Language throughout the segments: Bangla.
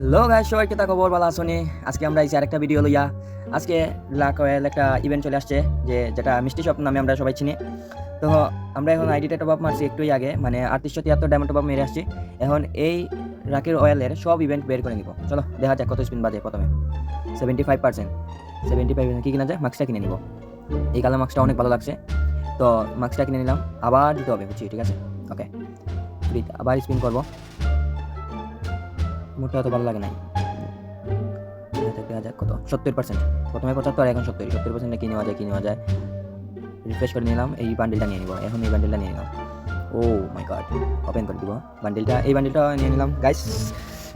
হ্যালো গাইস সবাই কেতা খবর? ভালো আসনি আজকে আমরা এই আরেকটা ভিডিও লইয়া, আজকে ব্ল্যাক ওয়েল একটা ইভেন্ট চলে আসছে, যে যেটা মিষ্টি শপ নামে আমরা সবাই চিনি। তো আমরা এখন আইডিটা টপ আপ মারছি একটুই আগে মানে আটত্রিশশো তিয়াত্তর ডায়মন্ড টপ মেরে আসছি। এখন এই রাকের অয়েলের সব ইভেন্ট বের করে নিব। চলো, দেখা যাক কত স্পিন বাজে প্রথমে। Seventy five percent seventy five কী কিনা যায় মাস্কটা কিনে নিব। এই কালার মাস্কটা অনেক ভালো লাগছে। তো মাস্কটা কিনে নিলাম, আবার দিতে হবে, বুঝছি, ঠিক আছে? ওকে আবার স্পিন করব। মোটা অত ভালো লাগে নাই। যাক, কত? সত্তর পার্সেন্ট প্রথমে পঁচাত্তর এখন সত্তর। সত্তর পার্সেন্টে কি নেওয়া যায় কি নেওয়া যায়? রিফ্রেশ করে নিলাম এই বান্ডেলটা নিয়ে নিব। এখন এই বান্ডেলটা নিয়ে নিলাম। ও মাই গড ওপেন করে দিব। বান্ডেলটা এই বান্ডেলটা নিয়ে নিলাম। গাইস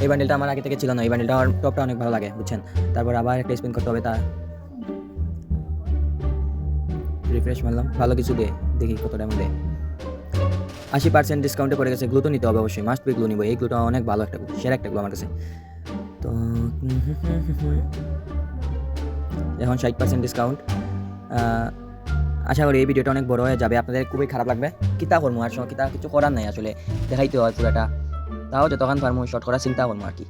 এই বান্ডেলটা আমার আগে থেকে ছিল না। এই বান্ডেলটা আমার টপটা অনেক ভালো লাগে বুঝছেন? তারপর আবার একটা স্পিন করতে হবে তা। রিফ্রেশ মারলাম। ভালো কিছু দে দেখি কত টাইম দে আশি পার্সেন্ট ডিসকাউন্টে পড়ে গেছে গ্লু তো নিতে হবে অবশ্যই মাস্ট বি গ্লু নিব, এই গ্লুটা অনেক ভালো একটা গ্লু সেরা একটা গ্লু আমার কাছে। তো, এখন ষাট পার্সেন্ট ডিসকাউন্ট আশা করি এই ভিডিওটা অনেক বড় হয়ে যাবে, আপনাদের খুবই খারাপ লাগবে। কিতা করব আর সময় কিতা কিছু করার নাই আসলে, দেখাইতে হয় পুরাটা। তাও যতক্ষণ পারব শর্ট করার চিন্তা করব আর কি।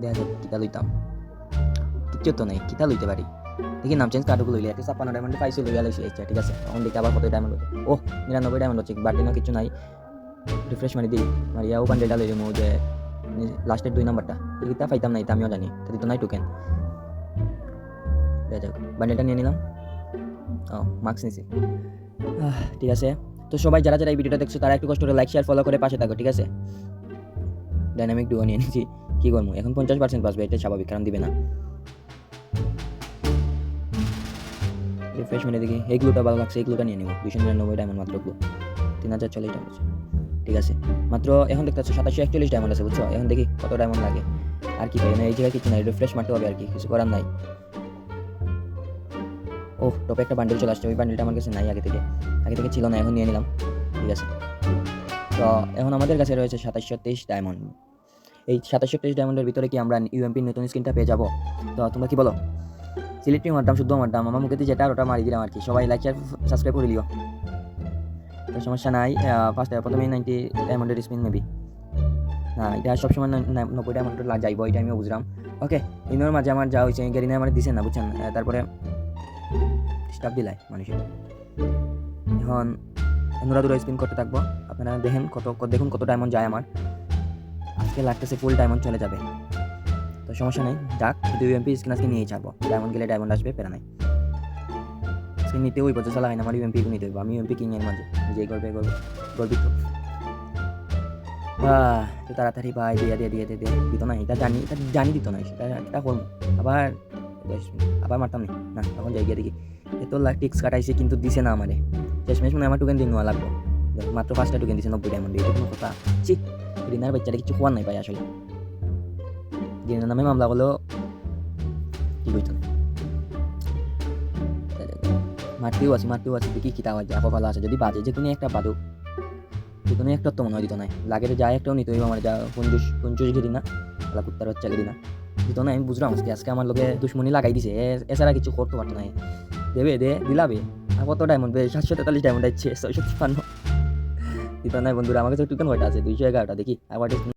দেখা যাক, কিতা লইতাম। কিচ্ছু তো নেই, কিতা লইতে পারি? দেখি নাম চেঞ্জ কার্ডগুলো লইলে একটা ছাপ্পান্ন ডায়মন্ডে পাইছি লইয়া লাইছি আচ্ছা ঠিক আছে। তখন দেখি আবার কত ডায়মন্ড হচ্ছে ও নিরানব্বই ডায়মন্ড হচ্ছে বাড়তি কিছু নাই। রিফ্রেশ মারি দিই মারিয়া ও বান্ডেলটা লই দিমু যে লাস্টের দুই নাম্বারটা এইটা পাইতাম না এটা আমিও জানি। তাই তো নাই টোকেন বান্ডেলটা নিয়ে নিলাম ও মার্কস নিছি। ঠিক আছে। তো সবাই যারা যারা এই ভিডিওটা দেখছ, তারা একটু কষ্ট করে লাইক শেয়ার ফলো করে পাশে থাকো, ঠিক আছে? ডাইনামিক ডুও নিয়ে নিয়েছি কী করব? এখন পঞ্চাশ পার্সেন্ট পাসবে এটা স্বাভাবিক, কারণ দিবে না। রিফ্রেশ দেখি এই ভালো লাগছে এই নিয়ে নিব। দুশো নিরানব্বই ডায়মন্ড মাত্র গ্লু তিন হাজার চল্লিশ ডায়মন্ড ঠিক আছে। মাত্র এখন দেখতে পাচ্ছ সাতাশশো একচল্লিশ ডায়মন্ড আছে, বুঝছ? এখন দেখি কত ডায়মন্ড লাগে। আর কি না, এই জায়গায় কিছু নাই রিফ্রেশ মারতে হবে আর কি, কিছু করার নাই। ও টপে একটা বান্ডেল চলে আসছে, ওই বান্ডেলটা আমার কাছে নাই আগে থেকে। আগে থেকে ছিল না, এখন নিয়ে নিলাম। ঠিক আছে। তো এখন আমাদের কাছে রয়েছে সাতাশশো তেইশ ডায়মন্ড এই সাতাশশো তেইশ ডায়মন্ডের ভিতরে কি আমরা ইউএমপির নতুন স্ক্রিনটা পেয়ে যাব? তো তোমরা কি বলো? সিলেক্টিং মারতাম, শুদ্ধ মারতাম। আমার মুখে যেটা আর ওটা মারি দিলাম আর কি। সবাই লাইক শেয়ার সাবস্ক্রাইব করে দিও। তো সমস্যা নাই ফার্স্ট প্রথমেই নাইনটি ডায়মন্ডের স্পিন মেবি হ্যাঁ এটা সবসময় ন- ন- নব্বই ডায়মন্ড যাইব, এটা আমিও বুঝলাম। ওকে ইনোর মাঝে আমার যা হয়েছে গেরিনা আমার দিছে না, বুঝছেন? তারপরে স্টাফ দিলাই মানুষের। এখন নোরা দুরা স্পিন করতে থাকব। আপনারা দেখেন কত, দেখুন কত ডায়মন্ড যায় আমার। আজকে লাগতেছে ফুল ডায়মন্ড চলে যাবে। সমস্যা নেই, যাক শুধু এমপি স্ক্রিন আজকে নিয়েই ছাড়বো। ডায়মন্ড গেলে ডায়মন্ড আসবে পেরা নাই। স্ক্রিন নিতে ওই বছর লাগাই না, আমার ইউএমপি নিতে হইব, আমি ইউএমপি কিনে মাঝে, যে করবে করবে গর্বিত। তো তাড়াতাড়ি ভাই, দিয়ে দিয়ে দিয়ে দিয়ে দিয়ে, দিত না, এটা জানি এটা জানি দিত না, সেটা এটা করব। আবার আবার মারতাম না। না, তখন যাই গিয়ে দেখি, এত লাখ টিক্স কাটাইছে, কিন্তু দিছে না আমারে। শেষমেশ মনে হয় আমার টোকেন দিন নেওয়া লাগবো। মাত্র পাঁচটা টোকেন দিছে, নব্বই ডায়মন্ড এটা কোনো কথা। চি রিনার বাচ্চাটা কিছু খোয়ার নাই পাই আসলে। রিনার নামে মামলা করলেও কি কইতো মারতেও আছে মারতেও আছে দেখি কিতা হয় যা ভালো আছে যদি বাজে যে কোনো একটা বাদুক যে কোনো একটা তো মনে হয় দিত নাই লাগে যা একটাও নিতে হইব আমার যা পঞ্চুশ পঞ্চুশ গিরি না আলা কুত্তার বাচ্চা গিরি না দিত না আমি বুঝলাম আজকে আজকে আমার লোকে দুশ্মনী লাগাই দিছে এছাড়া কিছু করতে পারতো না দেবে দে দিলাবে আর কত ডায়মন্ড বে সাতশো তেতাল্লিশ ডায়মন্ড আছে ছয়শো তিপ্পান্ন দিত নাই বন্ধুরা আমার কাছে টোকেন কয়টা আছে দুইশো এগারোটা দেখি আবার